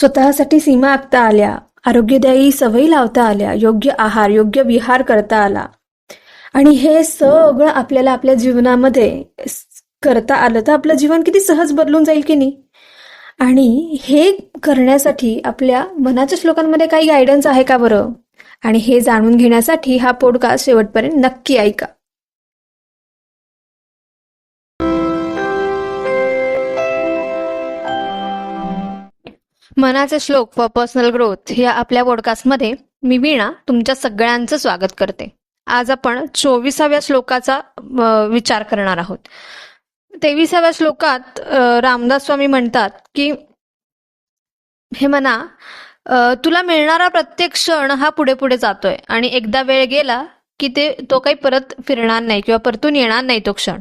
स्वतःसाठी सीमा आखता आल्या. आरोग्यदायी सवयी लावता आल्या. योग्य आहार योग्य विहार करता आला. आणि हे सगळं आपल्याला आपल्या जीवनामध्ये करता आलं तर आपलं जीवन किती सहज बदलून जाईल की नाही? आणि हे करण्यासाठी आपल्या मनाच्या श्लोकांमध्ये काही गायडन्स आहे का बरं? आणि हे जाणून घेण्यासाठी हा पॉडकास्ट शेवटपर्यंत नक्की ऐका. मनाचे श्लोक व पर्सनल ग्रोथ या आपल्या पॉडकास्टमध्ये मी वीणा तुमच्या सगळ्यांचं स्वागत करते. आज आपण चोवीसाव्या श्लोकाचा विचार करणार आहोत. तेविसाव्या श्लोकात रामदास स्वामी म्हणतात की हे म्हणा तुला मिळणारा प्रत्येक क्षण हा पुढे पुढे जातोय आणि एकदा वेळ गेला की ते तो काही परत फिरणार नाही किंवा परतून येणार नाही तो क्षण.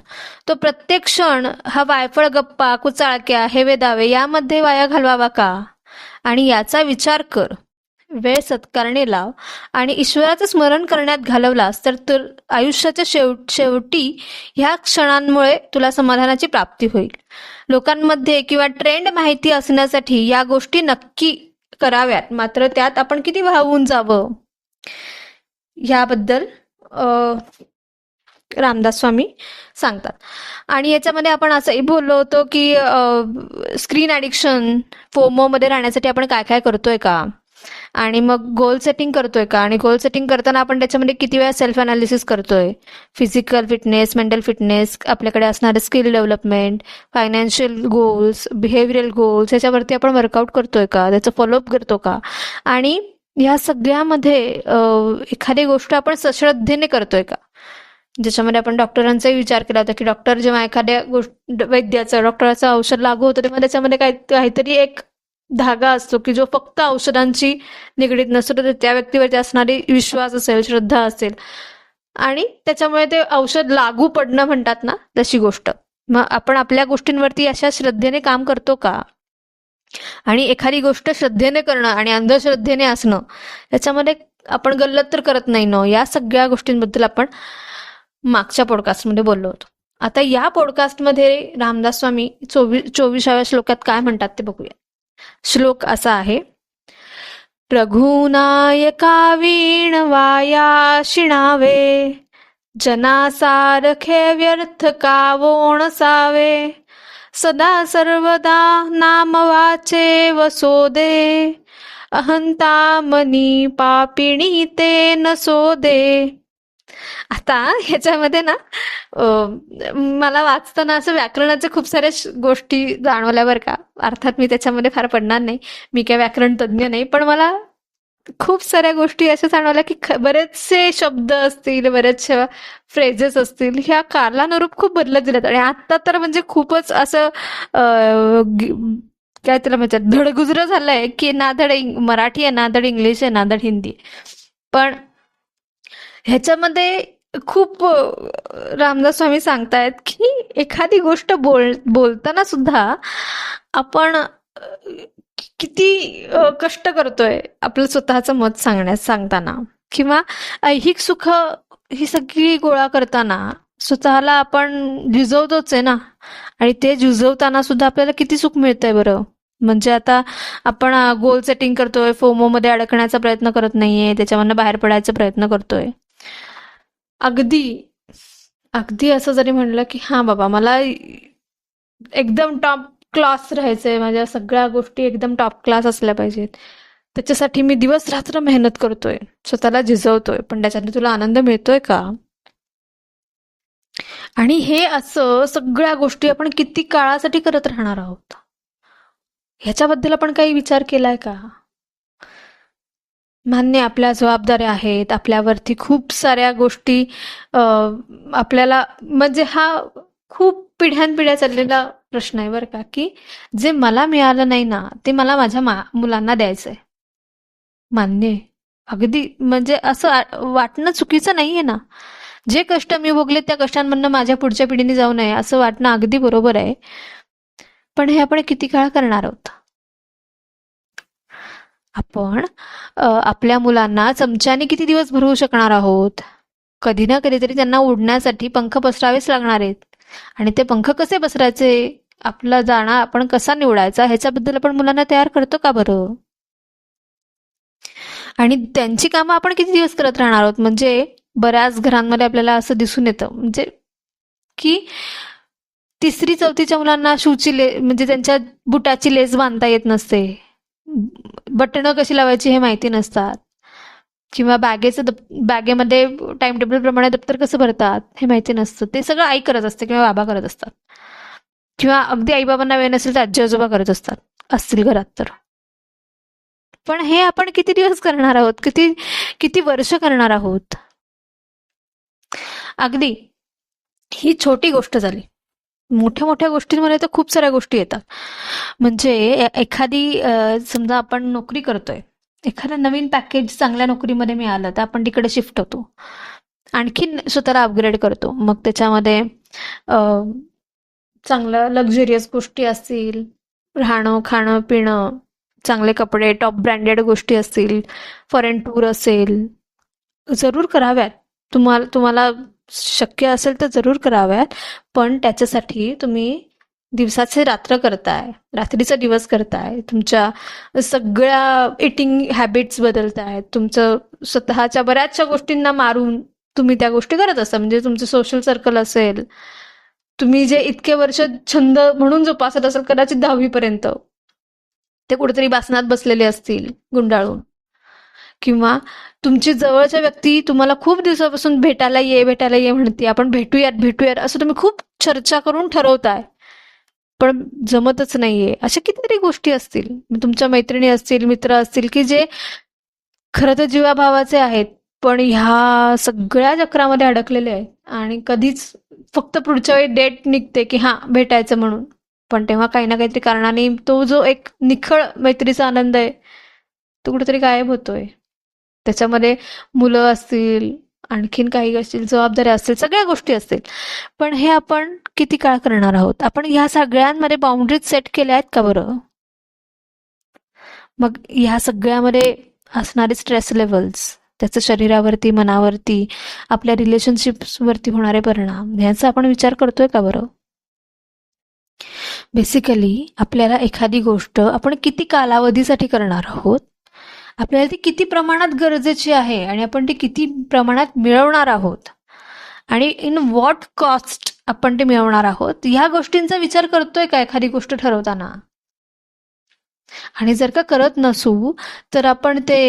तो प्रत्येक क्षण हा वायफळ गप्पा कुचाळक्या हेवे दावे यामध्ये वाया घालवावा का? आणि याचा विचार कर. वेळ सत्कारणे लाव आणि ईश्वराचं स्मरण करण्यात घालवलास तर तर आयुष्याच्या शेव शेवटी ह्या क्षणांमुळे तुला समाधानाची प्राप्ती होईल. लोकांमध्ये किंवा ट्रेंड माहिती असण्यासाठी या गोष्टी नक्की कराव्यात. मात्र त्यात आपण किती वाहून जावं? याबद्दल रामदास स्वामी सांगतात. आणि याच्यामध्ये आपण असंही बोललो होतो की स्क्रीन ॲडिक्शन फोमोमध्ये राहण्यासाठी आपण काय काय करतोय का? आणि मग गोल सेटिंग करतोय का? आणि गोल सेटिंग करताना आपण त्याच्यामध्ये किती वेळा सेल्फ अनालिसिस करतोय? फिजिकल फिटनेस मेंटल फिटनेस आपल्याकडे असणारे skill development financial goals behavioural goals याच्यावरती आपण वर्कआउट करतोय का? त्याचं फॉलोअप करतो का? आणि या सगळ्यामध्ये एखादी गोष्ट आपण सश्रद्धेने करतोय का? ज्याच्यामध्ये आपण डॉक्टरांचाही विचार केला होता की डॉक्टर जेव्हा एखाद्या गोष्ट वैद्याचं डॉक्टराचं औषध लागू होतं तेव्हा त्याच्यामध्ये काही काहीतरी एक धागा असतो की जो फक्त औषधांची निगडीत नसतो तर त्या व्यक्तीवरती असणारी विश्वास असेल श्रद्धा असेल. आणि त्याच्यामुळे ते औषध लागू पडणं म्हणतात ना तशी गोष्ट. मग आपण आपल्या गोष्टींवरती अशा श्रद्धेने काम करतो का? आणि एखादी गोष्ट श्रद्धेने करणं आणि अंधश्रद्धेने असणं याच्यामध्ये आपण गल्लत तर करत नाही न. या सगळ्या गोष्टींबद्दल आपण मागच्या पॉडकास्टमध्ये बोललो होतो. आता या पॉडकास्टमध्ये रामदास स्वामी चोवीस चोवीसाव्या श्लोकात काय म्हणतात ते बघूया. श्लोक असा आहे रघुनायका वीण वाया शिणावे जनासारखे व्यर्थ कावोण सावे सदा सर्वदा नाम वाचे वसोदे अहंता मनी पापिणी ते नसोदे आता ह्याच्यामध्ये ना मला वाचताना असं व्याकरणाच्या खूप साऱ्या गोष्टी जाणवल्या बरं का. अर्थात मी त्याच्यामध्ये फार पडणार नाही. मी काय व्याकरण तज्ज्ञ नाही. पण मला खूप साऱ्या गोष्टी अशा जाणवल्या की बरेचसे शब्द असतील बरेचशा फ्रेजेस असतील ह्या कालानुरूप खूप बदलत गेल्यात. आणि आता तर म्हणजे खूपच असं काय त्याला म्हणतात? धडगुजरं झालंय की ना धड मराठी आहे ना धड इंग्लिश आहे ना धड हिंदी. आहे. पण ह्याच्यामध्ये खूप रामदास स्वामी सांगतायत की एखादी गोष्ट बोल बोलताना सुद्धा आपण किती कष्ट करतोय आपलं स्वतःचं मत सांगण्यास सांगताना. किंवा ऐहिक सुख ही सगळी गोळा करताना स्वतःला आपण झिजवतोच आहे ना. आणि ते झुजवताना सुद्धा आपल्याला किती सुख मिळतंय बरं. म्हणजे आता आपण गोल सेटिंग करतोय फोमोमध्ये अडकण्याचा प्रयत्न करत नाहीये त्याच्यामधनं बाहेर पडायचा प्रयत्न करतोय. अगदी. अगदी असं जरी म्हणलं की हा बाबा मला एकदम टॉप क्लास राहायचंय माझ्या सगळ्या गोष्टी एकदम टॉप क्लास असल्या पाहिजेत. त्याच्यासाठी मी दिवस रात्र मेहनत करतोय स्वतःला झिजवतोय पण त्याच्याने तुला आनंद मिळतोय का? आणि हे असं सगळ्या गोष्टी आपण किती काळासाठी करत राहणार आहोत? ह्याच्याबद्दल आपण काही विचार केलाय का? मान्य आपल्या जबाबदाऱ्या आहेत आपल्यावरती खूप साऱ्या गोष्टी आपल्याला म्हणजे हा खूप पिढ्यानपिढ्या चाललेला प्रश्न आहे बरं का की जे मला मिळालं नाही ना ते मला माझ्या मा मुलांना द्यायचंय. मान्य. आहे. अगदी म्हणजे असं वाटणं चुकीचं नाहीये ना. जे कष्ट मी भोगले त्या कष्टांमधनं माझ्या पुढच्या पिढीने जाऊ नये असं वाटणं अगदी बरोबर आहे. पण हे आपण किती काळ करणार आहोत? आपण आपल्या मुलांना चमच्याने किती दिवस भरवू शकणार आहोत? कधी ना कधीतरी त्यांना उडण्यासाठी पंख पसरावेच लागणार आहेत. आणि ते पंख कसे पसरायचे? आपला जाणं आपण कसा निवडायचा? ह्याच्याबद्दल आपण मुलांना तयार करतो का बरं? आणि त्यांची कामं आपण किती दिवस करत राहणार आहोत? म्हणजे बऱ्याच घरांमध्ये आपल्याला असं दिसून येतं. म्हणजे की तिसरी चौथीच्या मुलांना शूची ले म्हणजे त्यांच्या बुटाची लेस बांधता येत नसते. बटणं कशी लावायची हे माहिती नसतात. किंवा बॅगेचं दप बॅगेमध्ये टाइम टेबलप्रमाणे दप्तर कसं भरतात हे माहिती नसतं. ते सगळं आई करत असते किंवा बाबा करत असतात. किंवा अगदी आईबाबांना वेळ नसेल तर आजी आजोबा करत असतात. असतील घरात तर. पण हे आपण किती दिवस करणार आहोत? किती किती वर्ष करणार आहोत? अगदी. ही छोटी गोष्ट झाली. मोठ्या मोठ्या गोष्टींमध्ये तर खूप साऱ्या गोष्टी येतात. म्हणजे एखादी समजा आपण नोकरी करतोय. एखादं नवीन पॅकेज चांगल्या नोकरीमध्ये मिळालं तर आपण तिकडे शिफ्ट होतो. आणखीन स्वतःला अपग्रेड करतो. मग त्याच्यामध्ये चांगलं लक्झरियस गोष्टी असतील. राहणं खाणं पिणं चांगले कपडे टॉप ब्रँडेड गोष्टी असतील. फॉरेन टूर असेल. जरूर कराव्यात. तुम्हाला तुम्हाला शक्य असेल तर जरूर कराव्यात. पण त्याच्यासाठी तुम्ही दिवसाचे रात्र करताय. रात्रीचा दिवस करताय. तुमच्या सगळ्या इटिंग हॅबिट्स बदलतायत. तुमचं स्वतःच्या बऱ्याचशा गोष्टींना मारून तुम्ही त्या गोष्टी करत असता. म्हणजे तुमचं सोशल सर्कल असेल. तुम्ही जे इतके वर्ष छंद म्हणून जोपासत असाल कदाचित दहावीपर्यंत. ते कुठेतरी बासनात बसलेले असतील गुंडाळून. किंवा तुमची जवळच्या व्यक्ती तुम्हाला खूप दिवसापासून भेटायला ये भेटायला ये म्हणते आपण भेटूयात भेटूयात असं तुम्ही खूप चर्चा करून ठरवताय. पण जमतच नाहीये. अशा कितीतरी गोष्टी असतील. तुमच्या मैत्रिणी असतील मित्र असतील की जे खरं तर जीवाभावाचे आहेत पण ह्या सगळ्या चक्रामध्ये अडकलेले आहेत. आणि कधीच फक्त पुढच्या वेळी डेट निघते की हा भेटायचं म्हणून. पण तेव्हा काही ना काहीतरी कारणाने तो जो एक निखळ मैत्रीचा आनंद आहे तो कुठेतरी गायब होतोय. त्याच्यामध्ये मुलं असतील आणखीन काही असतील जबाबदाऱ्या असतील सगळ्या गोष्टी असतील. पण हे आपण किती काळ करणार आहोत? आपण ह्या सगळ्यांमध्ये बाउंड्रीज सेट केल्या आहेत का बरं? मग ह्या सगळ्यामध्ये असणारे स्ट्रेस लेवल्स त्याचं शरीरावरती मनावरती आपल्या रिलेशनशिप्सवरती होणारे परिणाम ह्याचा आपण विचार करतोय का बरं? बेसिकली आपल्याला एखादी गोष्ट आपण किती कालावधीसाठी करणार आहोत? आपल्याला ती किती प्रमाणात गरजेची आहे आणि आपण ती किती प्रमाणात मिळवणार आहोत? आणि इन व्हॉट कॉस्ट आपण ते मिळवणार आहोत? ह्या गोष्टींचा विचार करतोय का एखादी गोष्ट ठरवताना? आणि जर का करत नसू तर आपण ते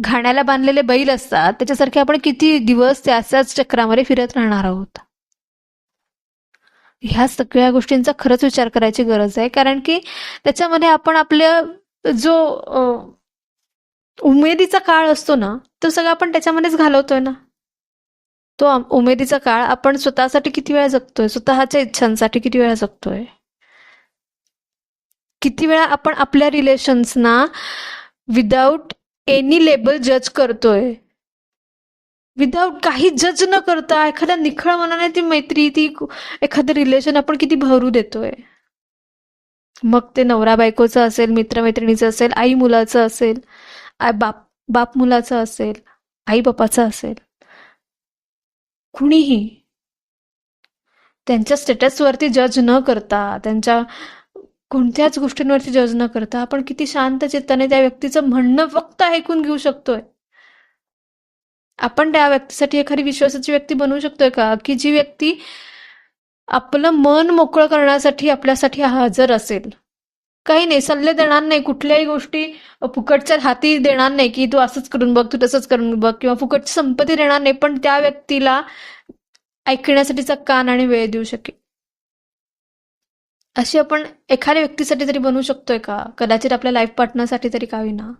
घाण्याला बांधलेले बैल असतात त्याच्यासारखे आपण किती दिवस त्याच त्याच चक्रामध्ये फिरत राहणार आहोत? ह्या सगळ्या गोष्टींचा खरंच विचार करायची गरज आहे कारण की त्याच्यामध्ये आपण आपल्या जो उमेदीचा काळ असतो ना तो सगळा आपण त्याच्यामध्येच घालवतोय ना. तो उमेदीचा काळ आपण स्वतःसाठी किती वेळा जगतोय स्वतःच्या इच्छांसाठी किती वेळा जगतोय? किती वेळा आपण आपल्या रिलेशन्सना विदाऊट एनी लेबल जज करतोय? विदाऊट काही जज न करता एखाद्या निखळ मनाने ती मैत्री ती एखादं रिलेशन आपण किती भरू देतोय? मग ते नवरा बायकोचं असेल मित्रमैत्रिणीचं असेल आई मुलाचं असेल आय बाप बाप मुलाचं असेल आई बापाचं असेल कुणीही त्यांच्या स्टेटसवरती जज न करता त्यांच्या कोणत्याच गोष्टींवरती जज न करता आपण किती शांत चित्ताने त्या व्यक्तीचं म्हणणं फक्त ऐकून घेऊ शकतोय. आपण त्या व्यक्तीसाठी एखादी विश्वासाची व्यक्ती बनवू शकतोय का? की जी व्यक्ती आपलं मन मोकळं करण्यासाठी आपल्यासाठी हजर असेल? काही नाही सल्ले देणार नाही कुठल्याही गोष्टी फुकटच्या हाती देणार नाही की तू असंच करून बघ तू तसंच करून बघ किंवा फुकटची संपत्ती देणार नाही पण त्या व्यक्तीला ऐकण्यासाठीचा कान आणि वेळ देऊ शकेल. अशी आपण एखाद्या व्यक्तीसाठी तरी बनवू शकतोय का? कदाचित आपल्या लाईफ पार्टनरसाठी तरी का विना?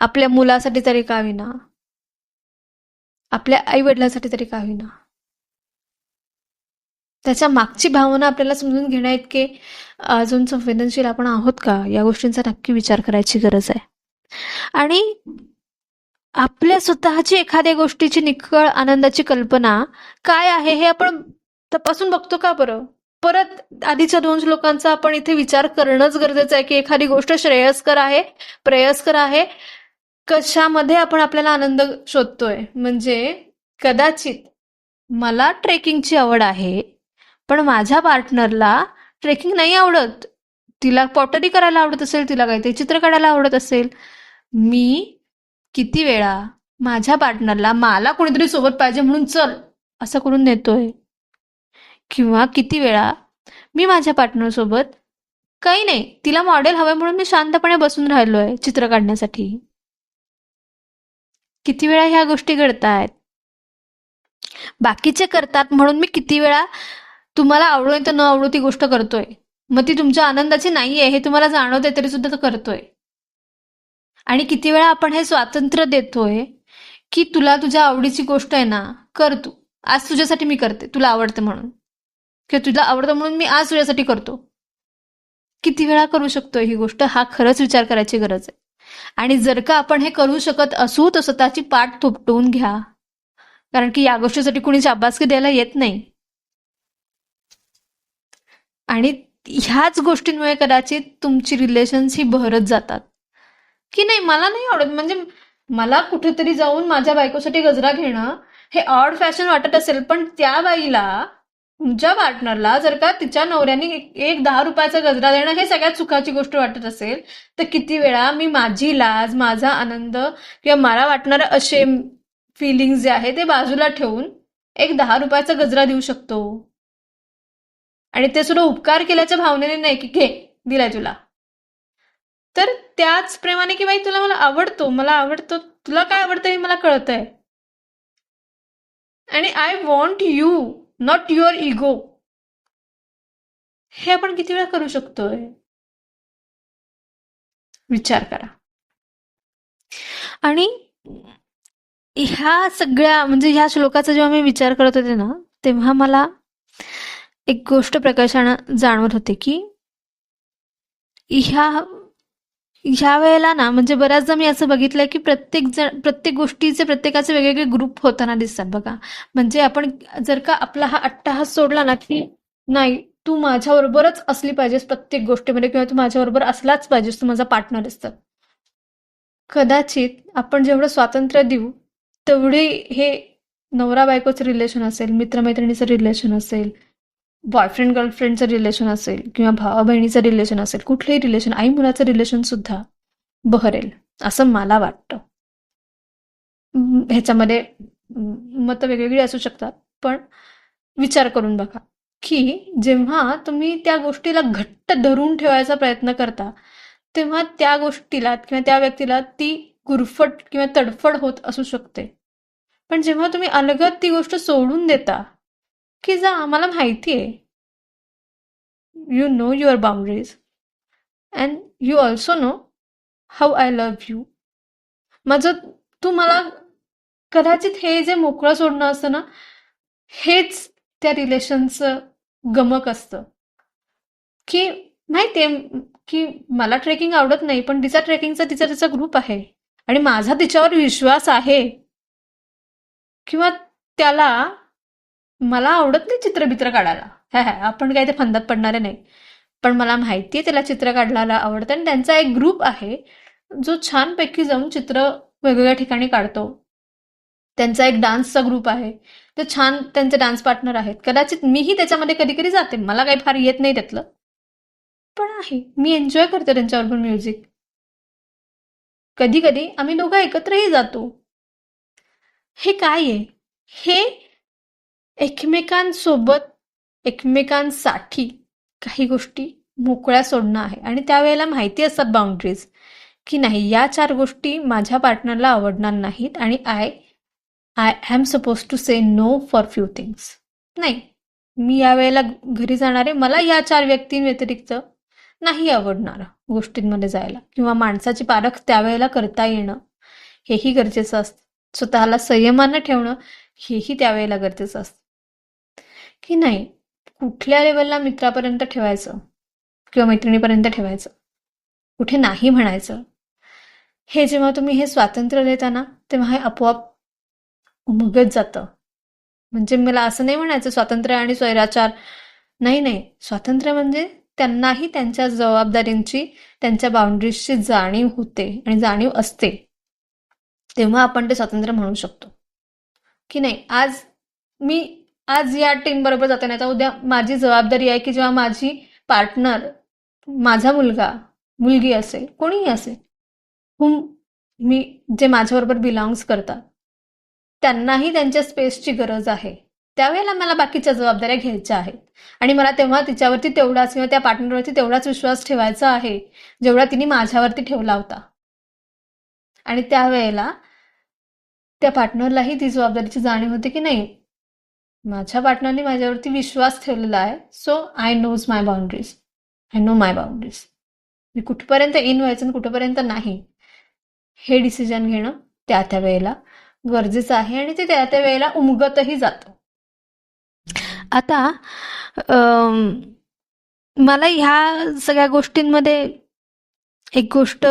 आपल्या मुलासाठी तरी का विना? आपल्या आई वडिलांसाठी तरी का होईना त्याच्या मागची भावना आपल्याला समजून घेण्या इतके अजून संवेदनशील आपण आहोत का? या गोष्टींचा नक्की विचार करायची गरज आहे. आणि आपल्या स्वतःची एखाद्या गोष्टीची निखळ आनंदाची कल्पना काय आहे हे आपण तपासून बघतो का बरं? परत आधीच्या दोन श्लोकांचा आपण इथे विचार करणंच गरजेचं आहे की एखादी गोष्ट श्रेयस्कर आहे प्रेयस्कर आहे कशामध्ये आपण आपल्याला आनंद शोधतोय? म्हणजे कदाचित मला ट्रेकिंगची आवड आहे पण माझ्या पार्टनरला ट्रेकिंग नाही आवडत. तिला पॉटरी करायला आवडत असेल तिला काहीतरी चित्र काढायला आवडत असेल. मी किती वेळा माझ्या पार्टनरला मला कोणीतरी सोबत पाहिजे म्हणून चल असं करून नेतोय किंवा किती वेळा मी माझ्या पार्टनरसोबत काही नाही तिला मॉडेल हवंय म्हणून मी शांतपणे बसून राहिलोय चित्र काढण्यासाठी. किती वेळा ह्या गोष्टी घडतायत. बाकीचे करतात म्हणून मी किती वेळा तुम्हाला आवडोय तर न आवडो ती गोष्ट करतोय. मग ती तुमच्या आनंदाची नाहीये हे तुम्हाला जाणवते तरी सुद्धा करतोय. आणि किती वेळा आपण हे स्वातंत्र्य देतोय की तुला तुझ्या आवडीची गोष्ट आहे ना कर तू. आज तुझ्यासाठी मी करते तुला आवडते म्हणून. किंवा तुला आवडतं म्हणून मी आज तुझ्यासाठी करतो. किती वेळा करू शकतोय ही गोष्ट हा खरंच विचार करायची गरज आहे. आणि जर का आपण हे करू शकत असू तर स्वतःची पाठ थोपटवून घ्या. कारण की या गोष्टीसाठी कुणी शाबासकी द्यायला येत नाही. आणि ह्याच गोष्टींमुळे कदाचित तुमची रिलेशन्स ही बहरत जातात. की नाही मला नाही आवडत. म्हणजे मला कुठेतरी जाऊन माझ्या बायकोसाठी गजरा घेणं हे ऑड फॅशन वाटत असेल पण त्या बाईला तुमच्या पार्टनरला जर का तिच्या नवऱ्याने एक- दहा रुपयाचा गजरा देणं हे सगळ्यात सुखाची गोष्ट वाटत असेल तर किती वेळा मी माझी लाज माझा आनंद किंवा मला वाटणारं असे फिलिंग जे आहे ते बाजूला ठेवून एक दहा रुपयाचा गजरा देऊ शकतो. आणि ते सुद्धा उपकार केल्याच्या भावनेने नाही की घे दिलाय तुला. तर त्याच प्रेमाने की बाई तुला मला आवडतो मला आवडतो तुला काय आवडतं हे मला कळतंय. आणि I want you not your ego हे आपण किती वेळा करू शकतोय? विचार करा. आणि ह्या सगळ्या म्हणजे ह्या श्लोकाचा जेव्हा मी विचार करत होते ना तेव्हा मला एक गोष्ट प्रकाशानं जाणवत होते की ह्या ह्या वेळेला ना म्हणजे बऱ्याचदा मी असं बघितलंय की प्रत्येक जण प्रत्येक गोष्टीचे प्रत्येकाचे वेगवेगळे ग्रुप होताना दिसतात बघा. म्हणजे आपण जर का आपला हा अट्टाहास सोडला ना की नाही तू माझ्याबरोबरच असली पाहिजेस प्रत्येक गोष्टीमध्ये किंवा तू माझ्याबरोबर असलाच पाहिजेस तू माझा पार्टनर असतात कदाचित आपण जेवढं स्वातंत्र्य देऊ तेवढे हे नवरा बायकोचं रिलेशन असेल मित्रमैत्रिणीचं रिलेशन असेल बॉयफ्रेंड गर्लफ्रेंडचं रिलेशन असेल किंवा भावा बहिणीचं रिलेशन असेल कुठलंही रिलेशन आई मुलाचं रिलेशन सुद्धा बहरेल असं मला वाटतं. ह्याच्यामध्ये मतं वेगवेगळी असू शकतात पण विचार करून बघा की जेव्हा तुम्ही त्या गोष्टीला घट्ट धरून ठेवायचा प्रयत्न करता तेव्हा त्या गोष्टीला किंवा त्या व्यक्तीला ती गुरफट किंवा तडफड होत असू शकते. पण जेव्हा तुम्ही अलगद ती गोष्ट सोडून देता की जा मला माहिती आहे. You know your boundaries and you also know how I love you माझं तू मला कदाचित हे जे मोकळं सोडणं असतं ना हेच त्या रिलेशनचं गमक असतं. की माहिती आहे की मला ट्रेकिंग आवडत नाही पण तिचा ट्रेकिंगचा तिचा तिचा ग्रुप आहे. आणि माझा तिच्यावर विश्वास आहे. किंवा त्याला मला आवडत नाही चित्र बित्र काढायला. हा हा आपण काही ते फंदात पडणारे नाही. पण मला माहिती आहे त्याला चित्र काढायला आवडतं आणि त्यांचा एक ग्रुप आहे जो छानपैकी जाऊन चित्र वेगवेगळ्या ठिकाणी काढतो. त्यांचा एक डान्सचा ग्रुप आहे. ते छान त्यांचे डान्स पार्टनर आहेत. कदाचित मीही त्याच्यामध्ये कधी कधी जाते. मला काही फार येत नाही त्यातलं. पण आहे. मी एन्जॉय करते त्यांच्याबरोबर म्युझिक कधी कधी आम्ही दोघं एकत्रही जातो. हे काय आहे? हे एकमेकांसोबत एकमेकांसाठी काही गोष्टी मोकळ्या सोडणं आहे. आणि त्यावेळेला माहिती असतात बाउंड्रीज की नाही या चार गोष्टी माझ्या पार्टनरला आवडणार नाहीत आणि I I am suppose to say no for few things नाही मी यावेळेला घरी जाणारे मला या चार व्यक्तींव्यतिरिक्त नाही आवडणार गोष्टींमध्ये जायला. किंवा माणसाची पारख त्यावेळेला करता येणं हेही गरजेचं असतं. स्वतःला संयमानं ठेवणं हेही त्यावेळेला गरजेचं असतं. की नाही कुठल्या लेवलला मित्रापर्यंत ठेवायचं? किंवा मैत्रिणीपर्यंत ठेवायचं? कुठे नाही म्हणायचं? हे जेव्हा तुम्ही हे स्वातंत्र्य देता ना तेव्हा हे आपोआप उमगत जातं. म्हणजे मला असं नाही म्हणायचं स्वातंत्र्य आणि स्वैराचार. नाही नाही. स्वातंत्र्य म्हणजे त्यांनाही त्यांच्या जबाबदारींची त्यांच्या बाउंड्रीजची जाणीव होते आणि जाणीव असते. तेव्हा आपण ते स्वातंत्र्य म्हणू शकतो. की नाही आज मी आज या टीम बरोबर जाते नाही तर उद्या माझी जबाबदारी आहे की जेव्हा माझी पार्टनर माझा मुलगा मुलगी असेल कोणीही असेल हुम मी जे माझ्याबरोबर बिलॉंग्स करतात त्यांनाही त्यांच्या स्पेसची गरज आहे. त्यावेळेला मला बाकीच्या जबाबदाऱ्या घ्यायच्या आहेत. आणि मला तेव्हा तिच्यावरती तेवढाच किंवा त्या पार्टनरवरती तेवढाच विश्वास ठेवायचा आहे जेवढा तिने माझ्यावरती ठेवला होता. आणि त्यावेळेला त्या पार्टनरलाही ती जबाबदारीची जाणीव होते की नाही माझ्या पार्टनरने माझ्यावरती विश्वास ठेवलेला आहे. So I knows my boundaries I know my boundaries मी कुठपर्यंत इन व्हायचं आणि कुठपर्यंत नाही हे डिसिजन घेणं त्या त्या वेळेला गरजेचं आहे आणि ते त्या त्या वेळेला उमगतही जातं. आता मला ह्या सगळ्या गोष्टींमध्ये एक गोष्ट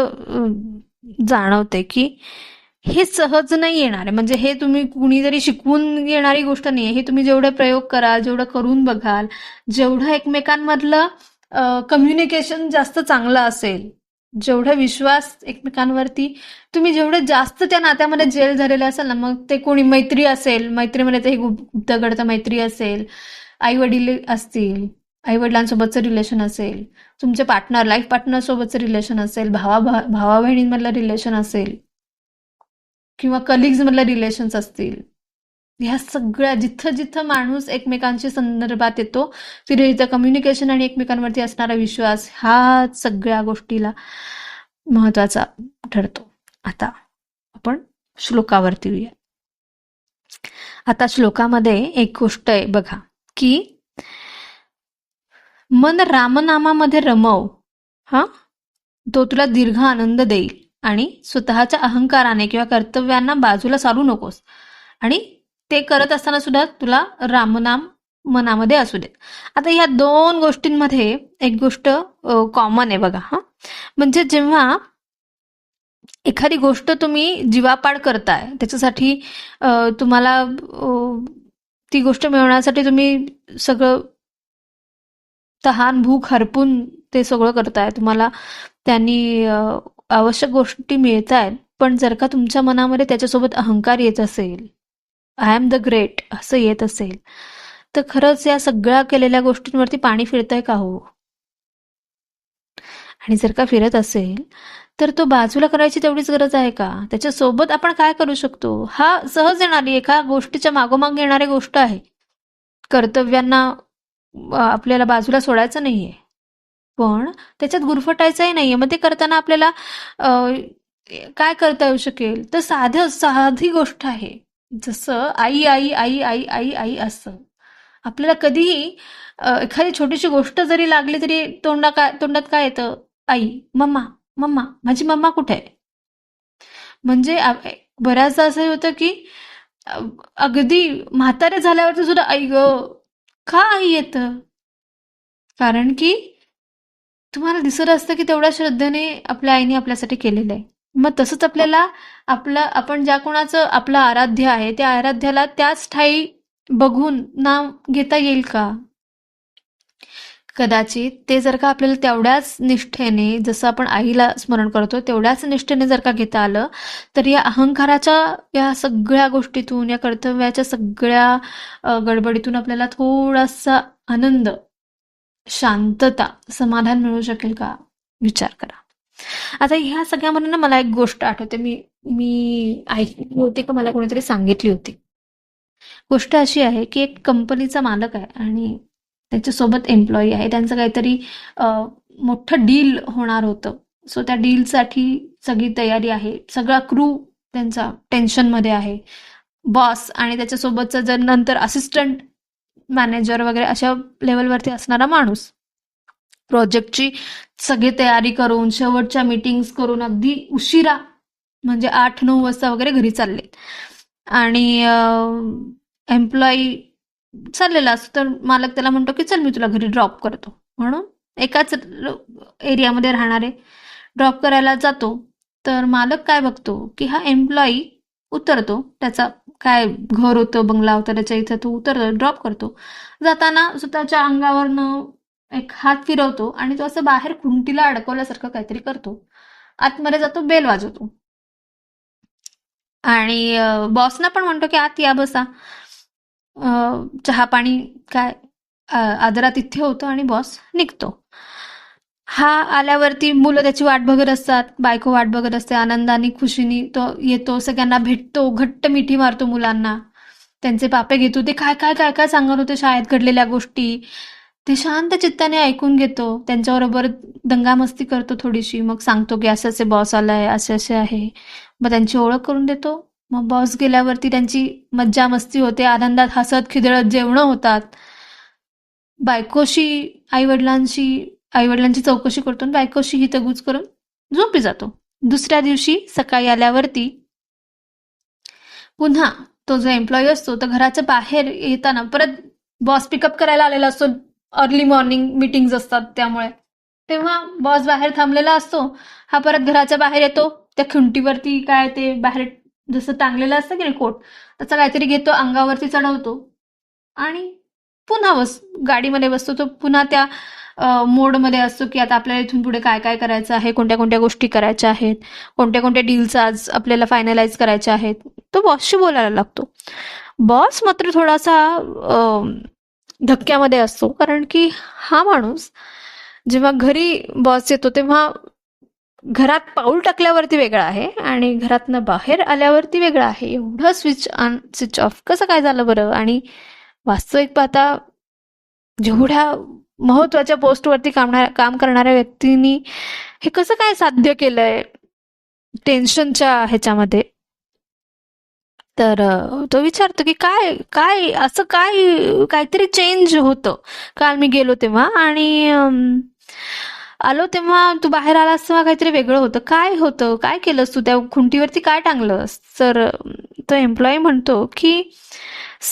जाणवते की हे सहज नाही येणार. आहे म्हणजे हे तुम्ही कुणीतरी शिकवून येणारी गोष्ट नाही आहे हे तुम्ही जेवढे प्रयोग कराल जेवढं करून बघाल जेवढं एकमेकांमधलं कम्युनिकेशन जास्त चांगलं असेल जेवढा विश्वास एकमेकांवरती तुम्ही जेवढं जास्त त्या नात्यामध्ये जेल झालेलं असेल ना मग ते कोणी मैत्री असेल मैत्रीमध्ये ते गुप्तगडतं मैत्री असेल आई वडील असतील आई वडिलांसोबतचं रिलेशन असेल तुमचे पार्टनर लाईफ पार्टनर सोबतचं रिलेशन असेल भावा भावा बहिणींमधलं रिलेशन असेल किंवा कलिग्स मधल्या रिलेशन्स असतील. ह्या सगळ्या जिथं जिथं माणूस एकमेकांशी संदर्भात येतो तिथे तिथं कम्युनिकेशन आणि एकमेकांवरती असणारा विश्वास हा सगळ्या गोष्टीला महत्त्वाचा ठरतो. आता आपण श्लोकावरती येऊया. आता श्लोकामध्ये एक गोष्ट आहे बघा की मन रामनामामध्ये रमव हा? तो तुला दीर्घ आनंद देईल. आणि स्वतःच्या अहंकाराने किंवा कर्तव्यांना बाजूला सारू नकोस. आणि ते करत असताना सुद्धा तुला रामनाम मनामध्ये असू देत. आता ह्या दोन गोष्टींमध्ये एक गोष्ट कॉमन आहे बघा हा. म्हणजे जेव्हा एखादी गोष्ट तुम्ही जीवापाड करताय त्याच्यासाठी तुम्हाला ती गोष्ट मिळवण्यासाठी तुम्ही सगळं तहान भूक हरपून ते सगळं करताय. तुम्हाला त्यांनी आवश्यक गोष्टी मिळत आहेत पण जर का तुमच्या मनामध्ये त्याच्यासोबत अहंकार येत असेल आय एम द ग्रेट असं येत असेल तर खरंच या सगळ्या केलेल्या गोष्टींवरती पाणी फिरतंय का हो? आणि जर का फिरत असेल तर तो बाजूला करायची तेवढीच गरज आहे का? त्याच्यासोबत आपण काय करू शकतो? हा सहज येणारी एका गोष्टीच्या मागोमाग येणारी गोष्ट आहे. कर्तव्यांना आपल्याला बाजूला सोडायचं नाहीये. पण त्याच्यात गुरफटायचंही नाहीये. मग ते करताना आपल्याला काय करता येऊ शकेल? तर साधं साधी गोष्ट आहे. जसं आई आई आई आई आई आई असं. आपल्याला कधीही एखादी छोटीशी गोष्ट जरी लागली तरी तोंडा काय तोंडात काय येतं? आई मम्मा मम्मा माझी मम्मा कुठे आहे? म्हणजे बऱ्याचदा असं होतं की अगदी म्हातारे झाल्यावरती सुद्धा आई ग का आई येतं? कारण की तुम्हाला दिसत असतं की तेवढ्या श्रद्धेने आपल्या आईने आपल्यासाठी केलेलं आहे. मग तसंच आपल्याला आपलं आपण ज्या कोणाचं आपलं आराध्य आहे त्या आराध्याला त्याच ठाई बघून नाव घेता येईल का? कदाचित ते जर का आपल्याला तेवढ्याच निष्ठेने जसं आपण आईला स्मरण करतो तेवढ्याच निष्ठेने जर का घेता आलं तर या अहंकाराच्या या सगळ्या गोष्टीतून या कर्तव्याच्या सगळ्या गडबडीतून आपल्याला थोडासा आनंद शांतता समाधान मिळू शकेल का? विचार करा. आता ह्या सगळ्यामध्ये ना मला एक गोष्ट आठवते. मी मी ऐकली होती का? मला कोणीतरी सांगितली होती. गोष्ट अशी आहे की एक कंपनीचा मालक आहे आणि त्याच्यासोबत एम्प्लॉई आहे. त्यांचं काहीतरी मोठं डील होणार होतं. सो त्या डीलसाठी सगळी तयारी आहे. सगळा क्रू त्यांचा टेन्शनमध्ये आहे. बॉस आणि त्याच्यासोबतचा जर नंतर असिस्टंट मॅनेजर वगैरे अशा लेवलवरती असणारा माणूस. प्रोजेक्टची सगळी तयारी करून शेवटच्या मीटिंग्स करून अगदी उशिरा म्हणजे आठ नऊ वाजता वगैरे घरी चालले. आणि एम्प्लॉई चाललेला असतो तर मालक त्याला म्हणतो की चल मी तुला घरी ड्रॉप करतो. म्हणून एकाच एरियामध्ये राहणारे ड्रॉप करायला जातो. तर मालक काय बघतो की हा एम्प्लॉई उतरतो त्याचा काय घर होतं बंगला होता त्याच्या इथं तो उतरतो ड्रॉप करतो. जाताना स्वतःच्या अंगावरनं एक हात फिरवतो आणि तो असं बाहेर खुंटीला अडकवल्यासारखं काहीतरी करतो. आतमध्ये जातो बेल वाजवतो. आणि बॉसना पण म्हणतो की आत या बसा. चहा पाणी काय आदरात इथे होतं आणि बॉस निघतो. हा आल्यावरती मुलं त्याची वाट बघत असतात बायको वाट बघत असते आनंदाने खुशीने तो येतो सगळ्यांना भेटतो घट्ट मिठी मारतो मुलांना. त्यांचे पापे घेतो ते काय काय काय काय सांगत होते शाळेत घडलेल्या गोष्टी? ते शांत चित्ताने ऐकून घेतो त्यांच्याबरोबर दंगामस्ती करतो थोडीशी मग सांगतो की असं असे बॉस आलाय असे असे आहे. मग त्यांची ओळख करून देतो. मग बॉस गेल्यावरती त्यांची मज्जा मस्ती होते आनंदात हसत खिदळत जेवणं होतात. बायकोशी आईवडिलांशी आईवडिलांची चौकशी करतो आणि बायकोशी हितगुज करून झोपी जातो. दुसऱ्या दिवशी सकाळी आल्यावरती पुन्हा तो जो एम्प्लॉई असतो तो घराच्या बाहेर येताना परत बॉस पिकअप करायला आलेला असतो. अर्ली मॉर्निंग मिटिंग्स असतात त्यामुळे. तेव्हा बॉस बाहेर थांबलेला असतो. हा परत घराच्या बाहेर येतो. त्या खुंटीवरती काय ते बाहेर जसं टांगलेलं असतं की नाही कोट त्याचा काहीतरी घेतो अंगावरती चढवतो. आणि पुन्हा बस गाडीमध्ये बसतो. तो पुन्हा त्या मोडमध्ये असतो की आता आपल्याला इथून पुढे काय काय करायचं आहे कोणत्या कोणत्या गोष्टी करायच्या आहेत कोणत्या कोणत्या डील्स आज आपल्याला फायनलाइज करायच्या आहेत तो बॉसशी बोलायला लागतो. बॉस मात्र थोडासा धक्क्यामध्ये असतो कारण की हा माणूस जेव्हा घरी बॉस येतो तेव्हा घरात पाऊल टाकल्यावरती वेगळा आहे आणि घरातनं बाहेर आल्यावरती वेगळा आहे. एवढं स्विच ऑन स्विच ऑफ कसं काय झालं बरं? आणि वास्तविक पाहता जेवढ्या महत्त्वाच्या पोस्टवरती काम काम करणाऱ्या व्यक्तींनी हे कसं काय साध्य केलंय? टेन्शनच्या ह्याच्यामध्ये. तर तो विचारतो की काय काय असं काय काहीतरी चेंज होतं. काल मी गेलो तेव्हा आणि आलो तेव्हा तू बाहेर आलास तेव्हा काहीतरी वेगळं होतं. काय होतं? काय केलंस तू? त्या खुंटीवरती काय टांगलंस? तर तो एम्प्लॉई म्हणतो की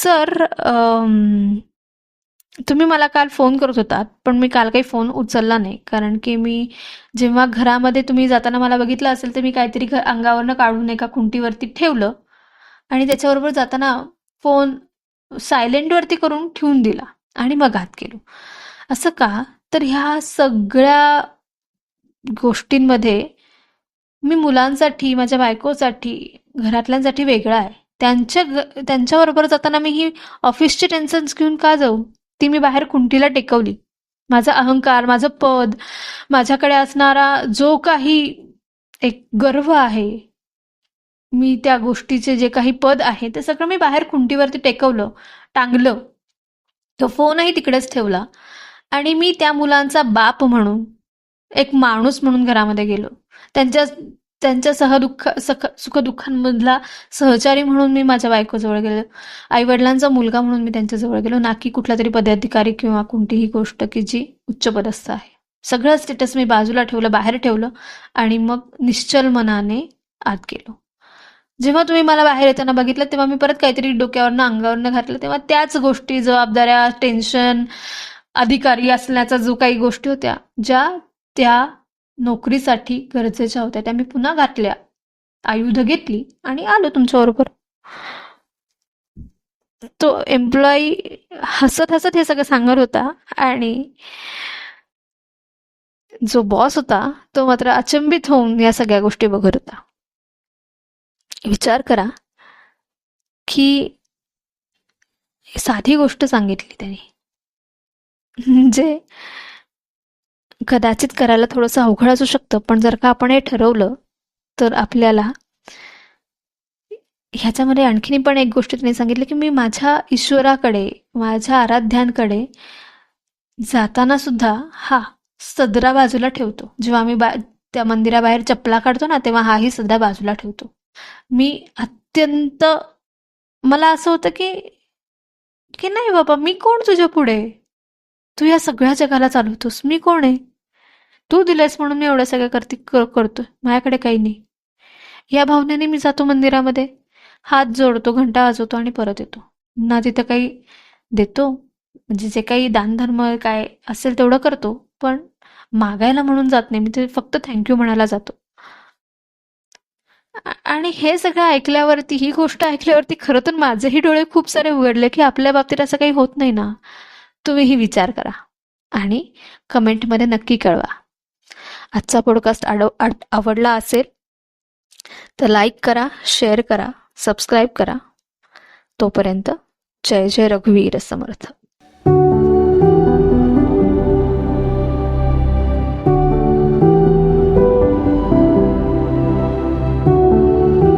सर तुम्ही मला काल फोन करत होतात पण मी काल काही फोन उचलला नाही. कारण की मी जेव्हा घरामध्ये तुम्ही जाताना मला बघितलं असेल तर मी काहीतरी घर अंगावरनं काढून एका खुंटीवरती ठेवलं आणि त्याच्याबरोबर जाताना फोन सायलेंटवरती करून ठेवून दिला आणि मग आत गेलो. असं का? तर ह्या सगळ्या गोष्टींमध्ये मी मुलांसाठी माझ्या बायकोसाठी घरातल्यांसाठी वेगळा आहे. त्यांच्या त्यांच्याबरोबर जाताना मी ही ऑफिसची टेन्शन्स घेऊन का जाऊ? ती मी बाहेर खुंटीला टेकवली. माझा अहंकार माझं पद माझ्याकडे असणारा जो काही एक गर्व आहे मी त्या गोष्टीचे जे काही पद आहे ते सगळं मी बाहेर खुंटीवरती टेकवलं टांगलं. तो फोनही तिकडेच ठेवला आणि मी त्या मुलांचा बाप म्हणून एक माणूस म्हणून घरामध्ये गेलो. त्यांच्या त्यांच्या सहदुःख सख सुखदुःखांमधला सहचारी म्हणून मी माझ्या बायकोजवळ गेलो. आईवडिलांचा मुलगा म्हणून मी त्यांच्याजवळ गेलो. ना की कुठला तरी पदाधिकारी किंवा कोणतीही गोष्ट की जी उच्चपदस्थ आहे. सगळं स्टेटस मी बाजूला ठेवलं बाहेर ठेवलं आणि मग निश्चल मनाने आत गेलो. जेव्हा तुम्ही मला बाहेर येताना बघितलं तेव्हा मी परत काहीतरी डोक्यावरनं अंगावरनं घातलं. तेव्हा त्याच गोष्टी जबाबदाऱ्या टेन्शन अधिकारी असण्याचा जो काही गोष्टी होत्या ज्या त्या नोकरीसाठी गरजेच्या होत्या. त्या मी पुन्हा घातल्या आयुध घेतली आणि आलो तुमच्याबरोबर. तो एम्प्लॉई हसत हसत हे सगळं सांगत होता आणि जो बॉस होता तो मात्र अचंबित होऊन या सगळ्या गोष्टी बघत होता. विचार करा की साधी गोष्ट सांगितली त्यांनी. म्हणजे कदाचित करायला थोडंसं अवघड असू शकतं पण जर का आपण हे ठरवलं तर आपल्याला ह्याच्यामध्ये आणखीन पण एक गोष्ट त्यांनी सांगितली की मी माझ्या ईश्वराकडे माझ्या आराध्यांकडे जाताना सुद्धा हा सदरा बाजूला ठेवतो. जेव्हा आम्ही बा त्या मंदिराबाहेर चपला काढतो ना तेव्हा हाही सदरा बाजूला ठेवतो. मी अत्यंत मला असं होतं की की नाही बाबा मी कोण तुझ्या पुढे? तू या सगळ्या जगाला चालवतोस मी कोण आहे? तू दिलंयस म्हणून मी एवढं सगळं करते करतो करतोय. माझ्याकडे काही नाही. या भावनेने मी जातो मंदिरामध्ये. हात जोडतो घंटा वाजवतो आणि परत येतो. ना तिथं काही देतो म्हणजे जे काही दानधर्म काय असेल तेवढं करतो पण मागायला म्हणून जात नाही. मी ते फक्त थँक्यू म्हणायला जातो. आणि हे सगळं ऐकल्यावरती ही गोष्ट ऐकल्यावरती खरं तर माझेही डोळे खूप सारे उघडले की आपल्या बाबतीत असं काही होत नाही ना. तुम्हीही विचार करा आणि कमेंटमध्ये नक्की कळवा. आजचा पॉडकास्ट आडव आवडला असेल तर लाईक करा शेअर करा सबस्क्राईब करा. तोपर्यंत जय जय रघुवीर समर्थ.